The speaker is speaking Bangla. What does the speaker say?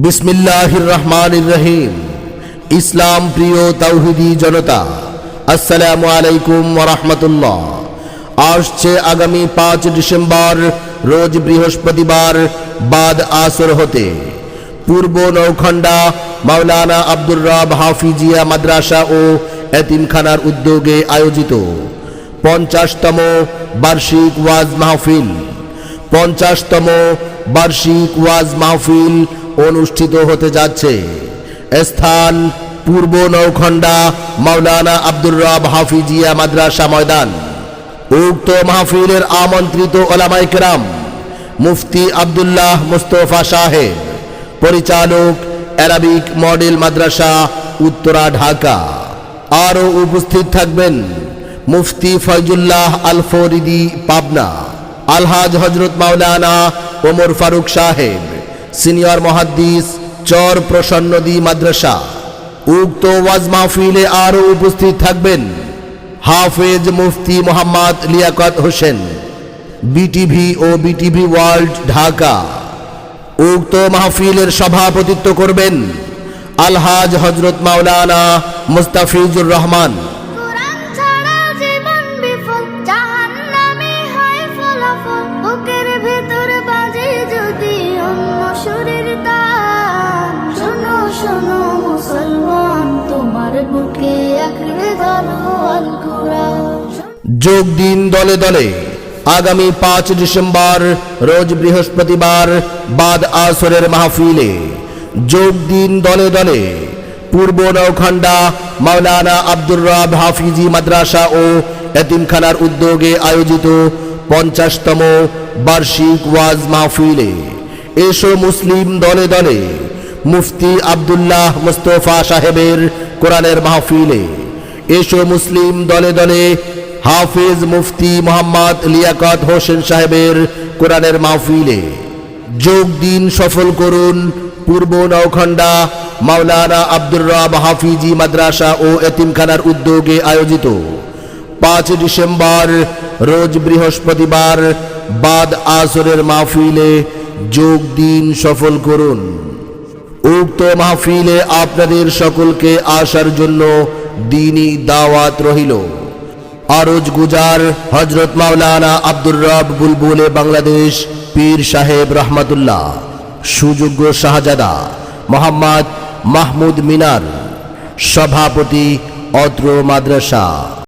বিসমিল্লাহির রহমানির রহিম। ইসলাম প্রিয় তাওহিদি জনতা, আসসালামু আলাইকুম ওরহমতুল্লাহ আসছে আগামী পাঁচ ডিসেম্বর, রোজ বৃহস্পতিবার বাদ আসর হতে। পূর্ব নৌখণ্ডা মাওলানা আব্দুর রব হাফিজিয়া মাদ্রাসা ও এতিমখানার উদ্যোগে আয়োজিত। পঞ্চাশতম বার্ষিক ওয়াজ মাহফিল। পঞ্চাশতম বার্ষিক ওয়াজ মাহফিল অনুষ্ঠিত হতে যাচ্ছে। স্থান পূর্ব নৌখণ্ডা, মাওলানা আব্দুর রব হাফিজিয়া মাদ্রাসা ময়দান। উক্ত মাহফিলের আমন্ত্রিত ওলামাই কেরাম, মুফতি আবদুল্লাহ মুস্তফা সাহেব। পরিচালক, অ্যারাবিক মডেল মাদ্রাসা, উত্তরা, ঢাকা। আরও উপস্থিত থাকবেন মুফতি ফয়জুল্লাহ আল ফরিদি পাবনা। আলহাজ হজরত মাওলানা ওমর ফারুক সাহেব। সিনিয়র মহাদ্দিস চর প্রসন্নদী মাদ্রাসা। উক্ত ওয়াজ মাহফিলে আরও উপস্থিত থাকবেন হাফেজ মুফতি মোহাম্মদ লিয়াকত হোসেন, বিটিভি ও বিটিভি ওয়ার্ল্ড ঢাকা। উক্ত মাহফিলের সভাপতিত্ব করবেন আলহাজ হজরত মাওলানা মুস্তাফিজুর রহমান। যোগ দিন দলে দলে। আগামী পাঁচ ডিসেম্বর, রোজ বৃহস্পতিবার, বাদ আসরের মাহফিলে। যোগ দিন দলে দলে। পূর্ব নৌখণ্ডা, মাওলানা আব্দুর রাব হাফিজি মাদ্রাসা ও এতিমখানার উদ্যোগে আয়োজিত পঞ্চাশতম বার্ষিক ওয়াজ মাহফিলে। এসো মুসলিম দলে দলে। মুফতি আবদুল্লাহ মুস্তফা সাহেবের কোরআনের মাহফিলে। এসো মুসলিম দলে দলে হাফিজ মুফতি মোহাম্মদ লিয়াকত হোসেন সাহেবের কোরআনের মাহফিলে। যোগ দিন সফল করুন পূর্ব নৌখণ্ডা মাওলানা আব্দুর রব হাফিজি মাদ্রাসা ও এতিমখানার উদ্যোগে আয়োজিত। পাঁচ ডিসেম্বর, রোজ বৃহস্পতিবার বাদ আসরের মাহফিলে যোগ দিন সফল করুন। উক্ত মাহফিলে আপনাদের সকলকে আসার জন্য দিনই দাওয়াত রহিল। আরজ গুজার হজরত মাওলানা আব্দুর রব বুলবুলে বাংলাদেশ পীর সাহেব রহমাতুল্লাহ, সুযোগ্য শাহজাদা মোহাম্মদ মাহমুদ মিনার, সভাপতি অত্র মাদ্রাসা।